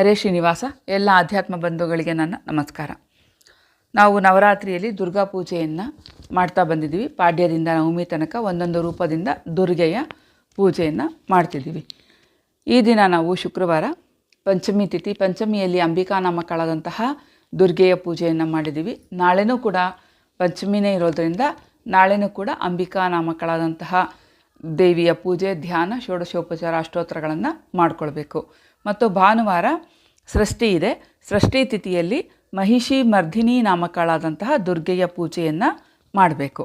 ಹರೇ ಶ್ರೀನಿವಾಸ ಎಲ್ಲ ಆಧ್ಯಾತ್ಮ ಬಂಧುಗಳಿಗೆ ನನ್ನ ನಮಸ್ಕಾರ ನಾವು ನವರಾತ್ರಿಯಲ್ಲಿ ದುರ್ಗಾ ಪೂಜೆಯನ್ನು ಮಾಡ್ತಾ ಬಂದಿದ್ದೀವಿ ಪಾಡ್ಯದಿಂದ ನವಮಿ ತನಕ ಒಂದೊಂದು ರೂಪದಿಂದ ದುರ್ಗೆಯ ಪೂಜೆಯನ್ನು ಮಾಡ್ತಿದ್ದೀವಿ ಈ ದಿನ ನಾವು ಶುಕ್ರವಾರ ಪಂಚಮಿ ತಿಥಿ ಪಂಚಮಿಯಲ್ಲಿ ಅಂಬಿಕಾ ನಾಮಕ್ಕಳಾದಂತಹ ದುರ್ಗೆಯ ಪೂಜೆಯನ್ನು ಮಾಡಿದ್ದೀವಿ ನಾಳೆನೂ ಕೂಡ ಪಂಚಮಿನೇ ಇರೋದರಿಂದ ನಾಳೆನೂ ಕೂಡ ಅಂಬಿಕಾ ನಾಮಕ್ಕಳಾದಂತಹ ದೇವಿಯ ಪೂಜೆ ಧ್ಯಾನ ಷೋಡಶೋಪಚಾರ ಅಷ್ಟೋತ್ತರಗಳನ್ನು ಮಾಡಿಕೊಳ್ಬೇಕು ಮತ್ತು ಭಾನುವಾರ ಸೃಷ್ಟಿ ಇದೆ ಸೃಷ್ಟಿ ತಿಥಿಯಲ್ಲಿ ಮಹಿಷಿ ಮರ್ಧಿನಿ ನಾಮಕಳಾದಂತಹ ದುರ್ಗೆಯ ಪೂಜೆಯನ್ನು ಮಾಡಬೇಕು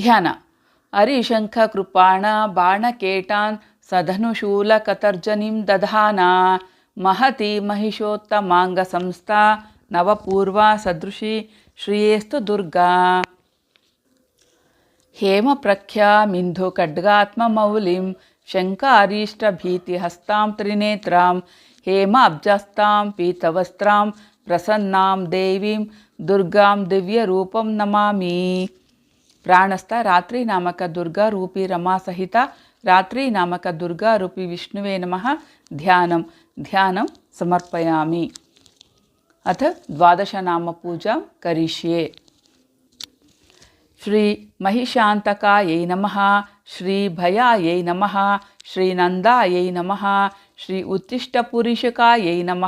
ಧ್ಯಾನ ಹರಿಶಂಖ ಕೃಪಾಣ ಬಾಣ ಬಾಣಕೇಟಾನ್ ಸಧನುಶೂಲ ಕತರ್ಜನಿಂ ದಧಾನ ಮಹತಿ ಮಹಿಷೋತ್ತಮಾಂಗ ಸಂಸ್ಥಾ ನವಪೂರ್ವ ಸದೃಶಿ ಶ್ರೀಯೇಸ್ತು ದುರ್ಗಾ ಹೇಮ ಪ್ರಖ್ಯಾ ಮಿಂಧು ಖಡ್ಗಾತ್ಮ ಮೌಲಿಂ शङ्कारीष्टभीतिहस्तां त्रिनेत्रां हेमाब्जस्तां पीतवस्त्रां प्रसन्नां देवीं దుర్గాం దివ్య రూపం నమామి ప్రాణస్థ రాత్రి నామక దుర్గా రూపి రమా సహిత రాత్రి నామక దుర్గా రూపి విష్ణువే నమ ధ్యానం ధ్యానం సమర్పయామి అథ ద్వాదశనామ పూజాం కరిష్యే శ్రీ మహిషాంతకాయై నమ శ్రీ భయాయై నమ శ్రీ నందాయై నమ శ్రీ ఉత్తిష్టపురుషకాయై నమ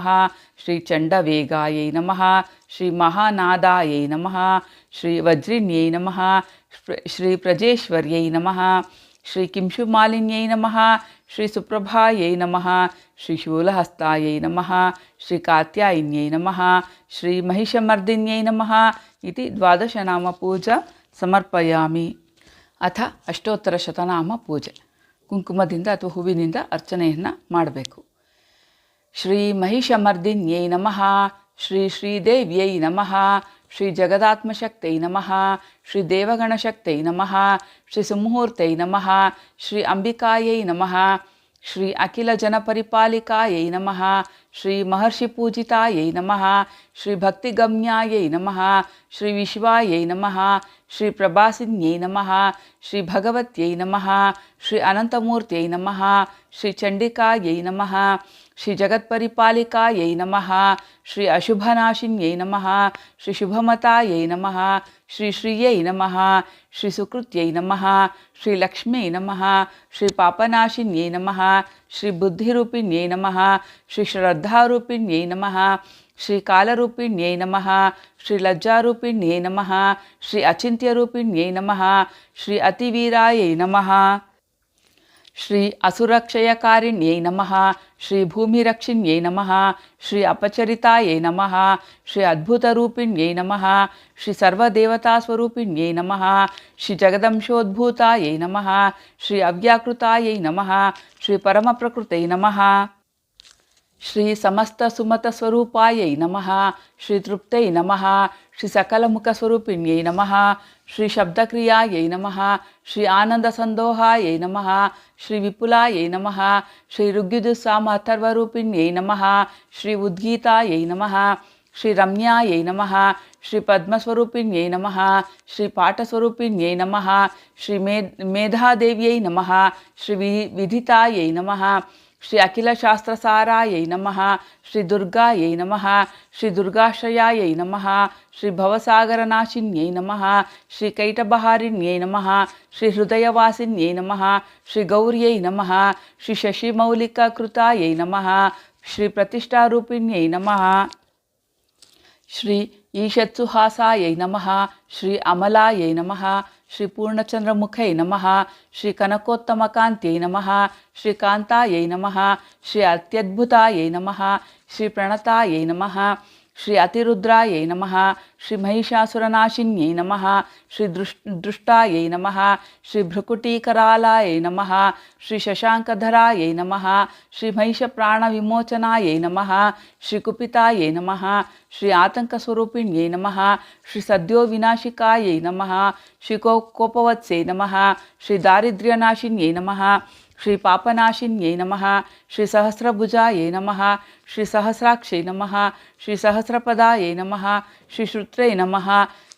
శ్రీ చండవేగాయై నమ శ్రీ మహానాదాయై నమ శ్రీ వజ్రిణ్యై నమ శ్రీ ప్రజేశ్వర్యై నమ శ్రీ కింశుమాలిన్యై నమ శ్రీ సుప్రభాయై నమ శ్రీ శూలహస్తాయై నమ శ్రీ కాత్యాయిన్యై నమ శ్రీ మహిషమర్దిన్యై నమ ఇది ద్వాదశనామ పూజ సమర్పయామి ಅಥ ಅಷ್ಟೋತ್ತರ ಶತನಾಮ ಪೂಜೆ ಕುಂಕುಮದಿಂದ ಅಥವಾ ಹೂವಿನಿಂದ ಅರ್ಚನೆಯನ್ನು ಮಾಡಬೇಕು ಶ್ರೀ ಮಹಿಷಮರ್ದಿನ್ಯೈ ನಮಃ ಶ್ರೀ ಶ್ರೀದೇವ್ಯೈ ನಮಃ ಶ್ರೀ ಜಗದಾತ್ಮಶಕ್ತೈ ನಮಃ ಶ್ರೀ ದೇವಗಣಶಕ್ತೈ ನಮಃ ಶ್ರೀ ಸುಮುಹೂರ್ತೈ ನಮಃ ಶ್ರೀ ಅಂಬಿಕಾಯೈ ನಮಃ ಶ್ರೀ ಅಖಿಲ ಜನಪರಿಪಾಲಿಕಾಯೈ ನಮಃ श्री महर्षि पूजिताय नमः श्री भक्तिगम्यायै नमः श्री विश्वाय नमः श्री प्रभासिन्यै नमः श्री भगवत्यै नमः श्री अनंतमूर्त्यै नमः श्री चंडिकायै नमः श्री जगत्परिपालिकायै नमः श्री अशुभनाशिन्यै नमः श्री शुभमतायै नमः श्री श्रियै नमः श्री सुकृत्यै नमः श्री लक्ष्म्यै नमः श्री पापनाशिन्यै नमः श्री बुद्धिरूपिण्यै नम श्री श्रद्धारूपिण्यै नम श्री कालरूपिण्यै नम श्री लज्जारूपिण्यै नम श्री अचिन्त्यरूपिण्यै नम श्री अतिवीराय नमः श्री असुरक्षयकारिण्ये नमः श्री भूमिरक्षिण्ये नमः श्री अपचरिताये नमः श्री अद्भुतरूपिण्ये नमः श्री सर्वदेवतास्वरूपिण्ये नमः श्री जगदंशोद्भूताये नमः श्री अव्याकृताये नमः श्री परमप्रकृते नमः శ్రీ సమస్త సుమత స్వరూపాయై నమ శ్రీ తృప్తై నమ శ్రీ సకలముఖ స్వరూపిణ్యై నమ శ్రీ శబ్దక్రియాయై నమ శ్రీ ఆనంద సందోహాయై నమ శ్రీ విపులాయై నమ శ్రీ రుగ్యుదుస్వామ అథర్వరూపిణ్యై నమ శ్రీ ఉద్గీతాయై నమ శ్రీ రమ్యాయై నమ శ్రీ పద్మస్వరూపిణ్యై నమ శ్రీ పాఠస్వరూపిణ్యై నమ శ్రీ మే మేధాదేవ్యై నమ శ్రీ వి విధితాయై నమ శ్రీ అఖిల శాస్త్రసారాయై నమ శ్రీ దుర్గాయై నమ శ్రీ దుర్గాశ్రయాయై నమ శ్రీ భవసాగరనాశిన్యై నమ శ్రీ కైటబహారిణ్యై నమ శ్రీ హృదయవాసిన్యై నమ శ్రీ గౌర్యై నమ శ్రీ శశిమౌలికృతాయై నమ శ్రీ ప్రతిష్టారూపిణ్యై నమ శ్రీ ఈషత్సుహాసాయై నమ శ్రీ అమలాయై నమ శ్రీ పూర్ణచంద్రముఖై నమ శ్రీ కనకోత్తమకాంత్యై నమ శ్రీ కాంతాయై నమ శ్రీ అత్యద్భుతాయై నమ శ్రీ ప్రణతాయై నమ श्री अतिरुद्रायै नम श्री महिषासुरनाशिन्यै नम श्री दृष्टा ये नम श्री भ्रुकुटीकरालायै नम श्री शशाकधराय नम श्री महिषप्राणविमोचनायै नमः श्रीकुपितायै नम श्री आतङ्कस्वरूपिण्यै नम श्री सद्योविनाशिकायै नम श्री को नम श्री दारिद्र्यनाशिन्यै नम श्री पापनाशिन्यै नम श्री ये नम श्री सहस्राक्षे नम श्री सहस्रपदायै नमः श्री श्रुत्रै नम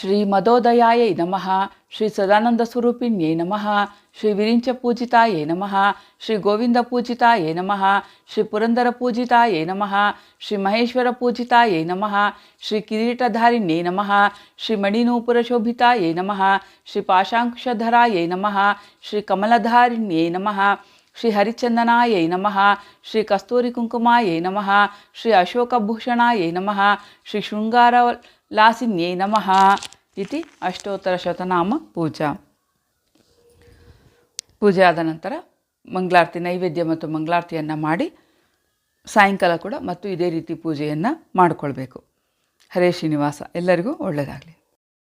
श्री मदोदयाय नम श्री सदानंद स्वरूपिण्ये नम श्री विरीच पूजिता ये नम श्री गोविंद पूजिता ये नम श्री पुरंदर पूजिता ये नम श्री महेश्वर पूजिता ये नम श्री किरीटधारिण्ये नम श्री मणिनूपुरशोभिता ये नम श्री पाशाकुशधरा ये नम श्री कमलधारिण्ये नम श्री हरिचंदना ये नम श्री कस्तूरी कुंकुमा ये नम श्री अशोक ये नम श्री श्रृंगार ಲಾಸಿನ್ಯೈ ನಮಃ ಇತಿ ಅಷ್ಟೋತ್ತರ ಶತನಾಮ ಪೂಜಾ ಪೂಜೆ ಆದ ನಂತರ ಮಂಗಳಾರತಿ ನೈವೇದ್ಯ ಮತ್ತು ಮಂಗಳಾರತಿಯನ್ನು ಮಾಡಿ ಸಾಯಂಕಾಲ ಕೂಡ ಮತ್ತು ಇದೇ ರೀತಿ ಪೂಜೆಯನ್ನು ಮಾಡಿಕೊಳ್ಬೇಕು ಹರೇ ಶ್ರೀನಿವಾಸ ಎಲ್ಲರಿಗೂ ಒಳ್ಳೆಯದಾಗಲಿ